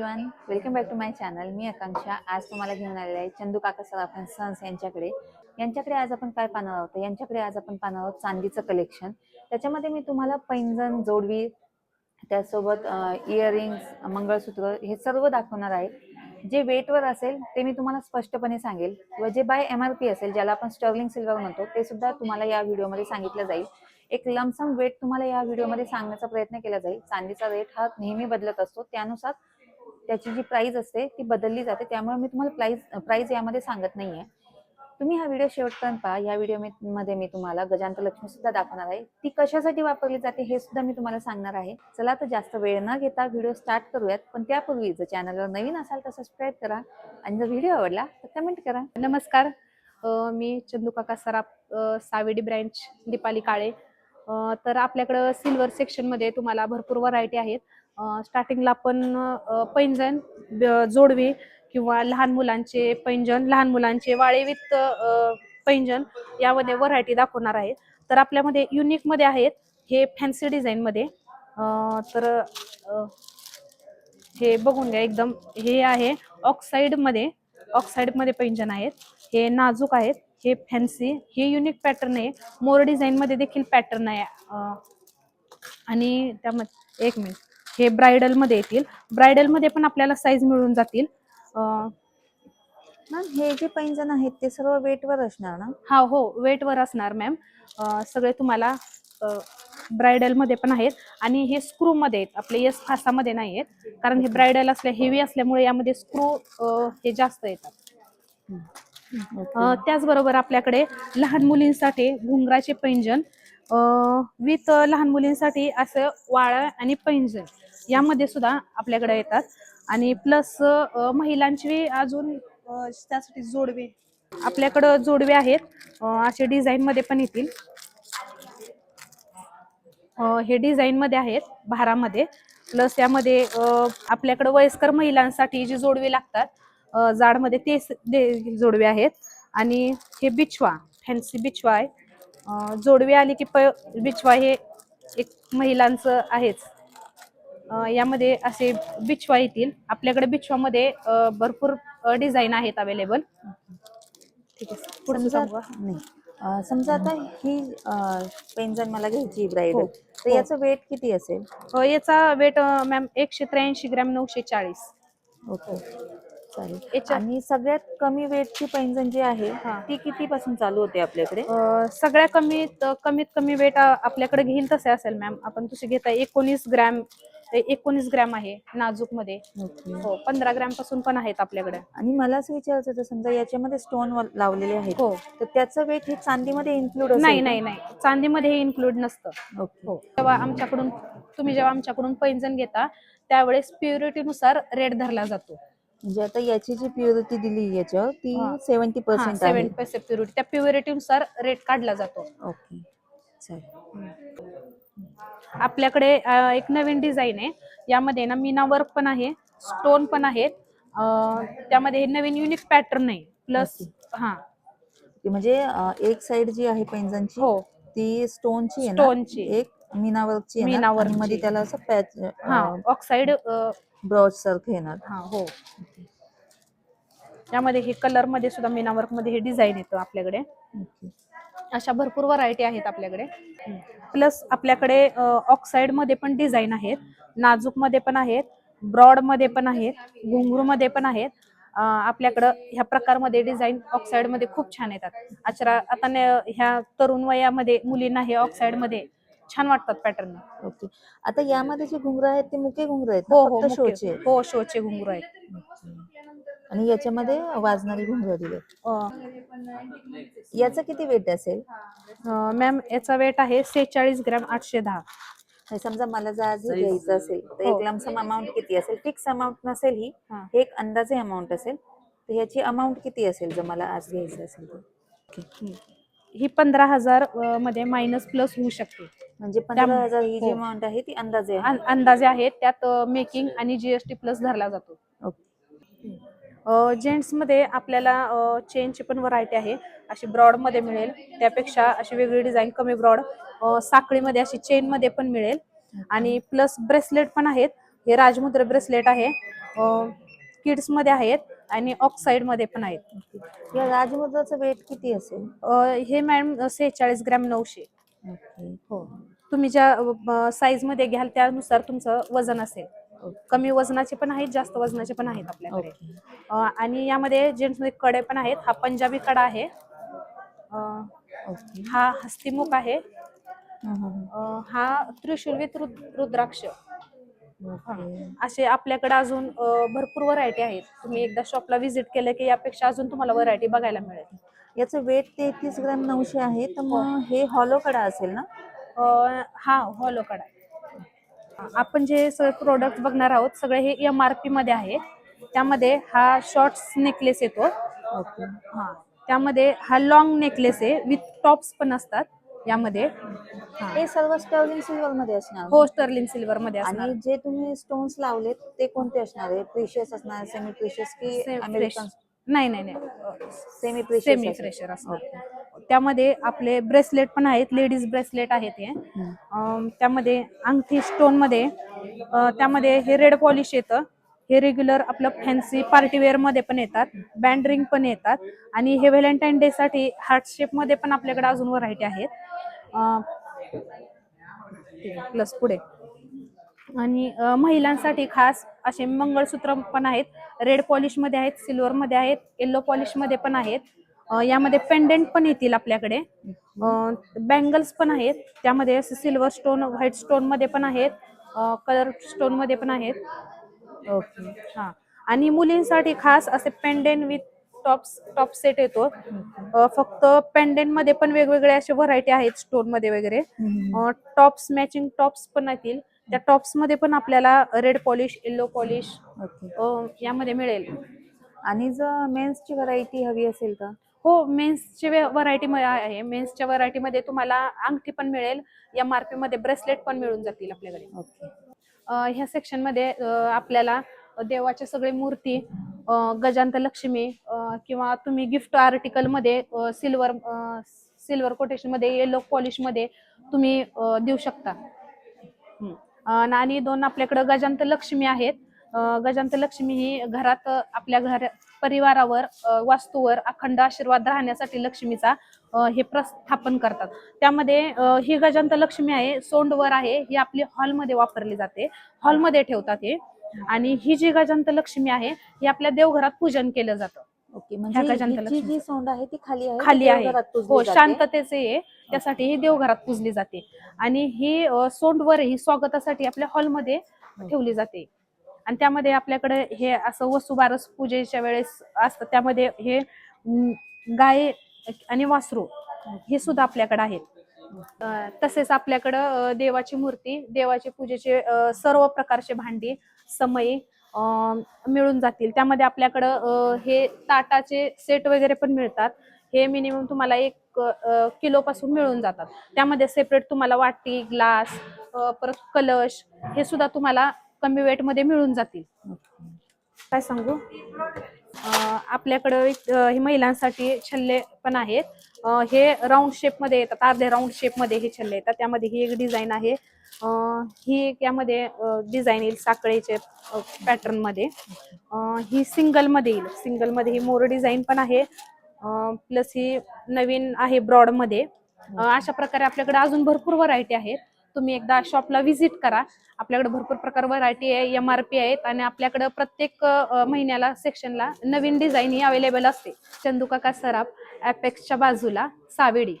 Welcome back to my channel मी आकांक्षा. आज तुम्हाला घेऊन आलेला आहे चंदू काका सराफन सन्स यांच्याकडे. यांच्याकडे आज आपण काय पाहणार आहोत? यांच्याकडे आज आपण पाहणार आहोत चांदीचं कलेक्शन त्याच्यामध्ये मी तुम्हाला पैंजण जोडवी त्यासोबत इयरिंग्स मंगळसूत्र हे सर्व दाखवणार आहे. जे वेटवर असेल ते मी तुम्हाला स्पष्टपणे सांगेल. व जे बाय एम आर पी असेल ज्याला आपण स्टर्लिंग सिल्वर म्हणतो ते सुद्धा तुम्हाला या व्हिडिओमध्ये सांगितलं जाईल. एक लमसम वेट तुम्हाला या व्हिडिओमध्ये सांगण्याचा प्रयत्न केला जाईल. चांदीचा रेट हा नेहमी बदलत असतो. त्यानुसार त्याची जी प्राइस असते ती बदलली जाते. त्यामुळे मी तुम्हाला प्राइस प्राइस यामध्ये सांगत नाहीये. तुम्ही हा व्हिडिओ शेवटपर्यंत पहा. या व्हिडिओमध्ये मी तुम्हाला गजांत लक्ष्मी सुद्धा दाखवणार आहे. ती कशासाठी वापरली जाते हे सुद्धा मी तुम्हाला सांगणार आहे. चला तर जास्त वेळ न घेता व्हिडिओ स्टार्ट करूयात. पण त्यापूर्वी जर चॅनलवर नवीन असाल तर सबस्क्राईब करा. आणि जर व्हिडिओ आवडला तर कमेंट करा. नमस्कार. मी चंदूकाका सराप सराफ सावेडी ब्रँच दीपाली काळे. तर आपल्याकडं सिल्वर सेक्शनमध्ये तुम्हाला भरपूर व्हरायटी आहेत. स्टार्टिंगला आपण पैंजण ब- जोडवी किंवा लहान मुलांचे पैंजण लहान मुलांचे वाळे विथ पैंजण यामध्ये व्हरायटी दाखवणार आहे. तर आपल्यामध्ये युनिकमध्ये आहेत हे फॅन्सी डिझाईनमध्ये तर हे बघून घ्या एकदम. हे आहे ऑक्साईडमध्ये ऑक्साईडमध्ये पैंजण आहेत. हे नाजूक आहेत. हे फॅन्सी हे युनिक पॅटर्न आहे. मोर डिझाईनमध्ये देखील पॅटर्न आहे. आणि त्यामध्ये एक मिनिट हे ब्रायडलमध्ये येतील. ब्रायडलमध्ये पण आपल्याला साईज मिळून जातील. अं, मॅम हे जे पैंजण आहेत ते सर्व वेटवर असणार ना? हा हो weight वर असणार मॅम सगळे तुम्हाला ब्रायडलमध्ये पण आहेत. आणि हे स्क्रू मध्ये आहेत. आपले यस फासामध्ये नाही आहेत. कारण हे ब्रायडल असल्या हेवी असल्यामुळे यामध्ये स्क्रू हे जास्त येतात. अ, त्याचबरोबर आपल्याकडे लहान मुलींसाठी घुंगराचे पैंजण विथ लहान मुलींसाठी असं वाळा आणि पैंजण. यामध्ये सुद्धा आपल्याकडे येतात. आणि प्लस महिलांची अजून त्यासाठी जोडवे. आपल्याकडं जोडवे आहेत. असे डिझाईन मध्ये पण येतील. हे डिझाईन मध्ये आहेत भारामध्ये. प्लस यामध्ये आपल्याकडे वयस्कर महिलांसाठी जी जोडवे लागतात जाडमध्ये ते जोडवे आहेत. आणि हे बिछवा फॅन्सी बिछवा आहे. जोडवे आले आली की प बिछवा हे एक महिलांचं आहेच. यामध्ये असे बिछवा येतील. आपल्याकडे बिछवामध्ये भरपूर डिझाईन आहेत अवेलेबल ठीक आहे पुढचं समजा सांगू का? नाही समजा आता ही पैंजण मला घ्यायची ब्रायडल हो, तर हो. याचं वेट किती असेल? अ, याचा वेट मॅम एकशे त्र्याऐंशी ग्रॅम नऊशे चाळीस. ओके. चालेल. याच्या- आणि सगळ्यात कमी वेटची पैंजण जी आहे हा. ती किती पासून चालू होते आपल्याकडे? अ, सगळ्या कमीत कमीत कमी वेट आपल्याकडे घेईल तसे असेल मॅम आपण तसे घेता एकोणीस ग्रॅम एकोणीस ग्रॅम आहे नाजूकमध्ये ओके. हो पंधरा ग्रॅमपासून पण आहेत आपल्याकडे. आणि मला असं विचारायचं होतं समजा याच्यामध्ये स्टोन लावलेले आहेत हो. तर त्याचं वेट हे चांदीमध्ये इन्क्लूड नाही नाही नाही. चांदीमध्ये हे इन्क्लूड नसतं. ओके. हो. जेव्हा आमच्याकडून तुम्ही जेव्हा आमच्याकडून पैंजण घेता त्यावेळेस प्युरिटीनुसार रेट धरला जातो. म्हणजे आता याची जी प्युरिटी दिली याच्यावर ती हा. सेव्हन्टी पर्सेंट आहे. सेव्हन पैसे प्युरिटी त्या प्युरिटीनुसार रेट काढला जातो. ओके. चालेल. आपल्याकडे एक नवीन डिझाईन आहे. यामध्ये ना मीना वर्क पण आहे स्टोन पण आहेत. त्यामध्ये नवीन युनिक पॅटर्न आहे प्लस हा. म्हणजे एक साइड जी आहे पैंजणची हो. ती स्टोनची आहे स्टोनची. एक मीनावर्कची आहे ना? मीनावर्कची. आणि मध्ये त्याला असं पॅच हा ऑक्साईड ब्रॉच सारखं येणार. हा हो. यामध्ये हे कलरमध्ये सुद्धा मीना वर्कमध्ये हे डिझाईन येतं आपल्याकडे. अशा भरपूर व्हरायटी आहेत आपल्याकडे. प्लस आपल्याकडे ऑक्साईडमध्ये पण डिझाईन आहेत नाजूकमध्ये पण आहेत ब्रॉडमध्ये पण आहेत घुंगरू मध्ये पण आहेत. आपल्याकडं ह्या प्रकारमध्ये डिझाईन ऑक्साईडमध्ये खूप छान येतात. अचरा आता ह्या तरुण वयामध्ये मुलींना हे ऑक्साईडमध्ये छान वाटतात पॅटर्न ओके. आता यामध्ये जे घुंगरं आहेत ते मुके घुंगरं आहेत? हो हो फक्त मुख्य- शोचे आहेत? हो शोचे घुंगरू आहेत. आणि याच्यामध्ये वाजणारी घुंगरं दिले याचं किती वेट असेल. मॅम याचा वेट आहे सेहेचाळीस ग्रॅम आठशे दहा. हे समजा मला जर आज हे घ्यायचं असेल तर हो. एक लमसम अमाऊंट किती असेल? फिक्स अमाऊंट नसेल ही हा. हे एक अंदाजे अमाऊंट असेल. तर ह्याची अमाऊंट किती असेल जर मला आज घ्यायचं असेल तर? ही पंधरा हजारमध्ये मायनस प्लस होऊ शकते. म्हणजे पंधरा हजार ही जी हो. अमाऊंट आहे ती अंदाजे आहे. अंदाजे आहेत त्यात मेकिंग आणि जीएसटी प्लस धरला जातो. ओके जेंट्समध्ये आपल्याला चेनची पण व्हरायटी आहे. अशी ब्रॉडमध्ये मिळेल. त्यापेक्षा अशी वेगळी डिझाईन कमी ब्रॉड साखळीमध्ये अशी चेन मध्ये पण मिळेल. आणि प्लस ब्रेसलेट पण आहेत. हे राजमुद्रा ब्रेसलेट आहे. किड्समध्ये आहेत आणि ऑक्साइडमध्ये पण आहेत. या राजमुद्राचं वेट किती असेल? हे मॅडम सेहेचाळीस ग्रॅम नऊशे. हो. तुम्ही ज्या साईजमध्ये घ्याल त्यानुसार तुमचं वजन असेल. कमी वजनाचे पण आहेत जास्त वजनाचे पण आहेत आपल्याकडे. अ, आणि यामध्ये जेंट्समध्ये कडे पण आहेत हा पंजाबी कडा आहे. अ, ओके. हा हस्तिमुख आहे. हं, हं, हं. अ, हा त्रिशूल विथ रुद्राक्ष. ओके. असे आपल्याकडे अजून अ, भरपूर व्हरायटी आहेत. तुम्ही एकदा शॉपला व्हिजिट केलं की यापेक्षा अजून तुम्हाला व्हरायटी बघायला मिळेल. याचं वेट तेहतीस ग्रॅम नऊशे आहे तर मग हे. हॉलो कडा असेल ना? अ, हा हॉलो कडा आहे. आपण जे सगळे प्रोडक्ट बघणार आहोत सगळे हे एम आर पी मध्ये आहे. त्यामध्ये हा शॉर्ट्स नेकलेस येतो. हा. त्यामध्ये हा लॉंग नेकलेस आहे विथ टॉप्स पण असतात यामध्ये. हा. सर्व स्टर्लिंग सिल्वर मध्ये असणार. हो स्टर्लिंग सिल्वर मध्ये आणि जे तुम्ही स्टोन्स लावलेत ते कोणते असणार आहे? प्रिशियस असणार सेमी प्रिशियस की अमेरिकन. नाही नाही नाही. सेमी प्रिशियस सेमी फ्रेशर असणार त्यामध्ये आपले ब्रेसलेट पण आहेत लेडीज ब्रेसलेट आहेत हे. त्यामध्ये अंगठी स्टोनमध्ये त्यामध्ये हे रेड पॉलिश येतं. हे रेग्युलर आपलं फॅन्सी पार्टीवेअरमध्ये पण येतात बँड रिंग पण येतात आणि हे व्हॅलेंटाईन डे साठी हार्ट शेपमध्ये पण आपल्याकडे अजून व्हरायटी आहेत. प्लस पुढे. आणि महिलांसाठी खास असे मंगळसूत्र पण आहेत. रेड पॉलिशमध्ये आहेत सिल्वर मध्ये आहेत येल्लो पॉलिशमध्ये पण आहेत. यामध्ये पेंडेंट पण येतील आपल्याकडे. बँगल्स पण आहेत. त्यामध्ये असे सिल्वर स्टोन व्हाईट स्टोनमध्ये पण आहेत. कलर स्टोनमध्ये पण आहेत. ओके हा. आणि मुलींसाठी खास असे pendant with tops top set येतो. फक्त पेंडेंटमध्ये पण वेगवेगळे असे व्हरायटी आहेत स्टोनमध्ये वगैरे. टॉप्स मॅचिंग टॉप्स पण येतील. त्या टॉप्समध्ये पण आपल्याला रेड पॉलिश येल्लो पॉलिश यामध्ये मिळेल. आणि जर मेन्सची व्हरायटी हवी असेल का हो मेन्सची व्हरायटी आहे. मेन्सच्या व्हरायटी मध्ये तुम्हाला अंगठी पण मिळेल एम आरमध्ये ब्रेसलेट पण मिळून जातील आपल्याकडे. ओके. ह्या सेक्शनमध्ये अ, आपल्याला देवाच्या सगळे मूर्ती गजांत लक्ष्मी किंवा तुम्ही गिफ्ट आर्टिकलमध्ये सिल्वर सिल्वर कोटेशनमध्ये येलो पॉलिशमध्ये तुम्ही देऊ शकता. आणि दोन आपल्याकडे गजांत लक्ष्मी आहेत. गजांत लक्ष्मी ही घरात आपल्या घर परिवारावर वास्तूवर अखंड आशीर्वाद राहण्यासाठी लक्ष्मीचा हे प्रस्थापन करतात. त्यामध्ये ही गजांत लक्ष्मी आहे सोंडवर आहे ही आपली हॉलमध्ये वापरली जाते. हॉलमध्ये ठेवतात हे. आणि ही जी गजांत लक्ष्मी आहे ही आपल्या देवघरात पूजन केलं जातं. ओके म्हणजे. जी सोंड आहे ती खाली आहे खाली आहे. हो. शांततेचे आहे त्यासाठी ही देवघरात पूजली जाते. आणि ही सोंडवर ही स्वागतासाठी आपल्या हॉलमध्ये ठेवली जाते. आणि त्यामध्ये आपल्याकडे हे असं वसुबारस पूजेच्या वेळेस असतं. त्यामध्ये हे गाय आणि वासरू हे सुद्धा आपल्याकडे आहेत. तसेच आपल्याकडं देवाची मूर्ती देवाची पूजेचे सर्व प्रकारचे भांडी समई मिळून जातील. त्यामध्ये आपल्याकडं हे ताटाचे सेट वगैरे पण मिळतात. हे मिनिमम तुम्हाला एक किलो पासून मिळून जातात. त्यामध्ये सेपरेट तुम्हाला वाटी ग्लास परत कलश हे सुद्धा तुम्हाला कमी वेटमध्ये मिळून जातील. काय सांगू? आपल्याकडं हे महिलांसाठी छल्ले पण आहेत. हे राऊंड शेपमध्ये येतात अर्धे राऊंड शेपमध्ये हे छल्ले येतात. त्यामध्ये ही एक डिझाईन आहे. ही एक यामध्ये डिझाईन येईल साखळीचे पॅटर्नमध्ये ही सिंगलमध्ये येईल. सिंगलमध्ये ही मोर डिझाईन पण आहे. प्लस ही नवीन आहे ब्रॉडमध्ये अशा प्रकारे आपल्याकडे अजून भरपूर व्हरायटी आहेत. तुम्ही एकदा शॉपला व्हिजिट करा. आपल्याकडे भरपूर प्रकार व्हरायटी आहे एम आर पी आहेत आणि आपल्याकडे प्रत्येक महिन्याला सेक्शनला नवीन डिझाईन ही अवेलेबल असते. चंदुकाका सराफ ॲपेक्सच्या बाजूला सावेडी.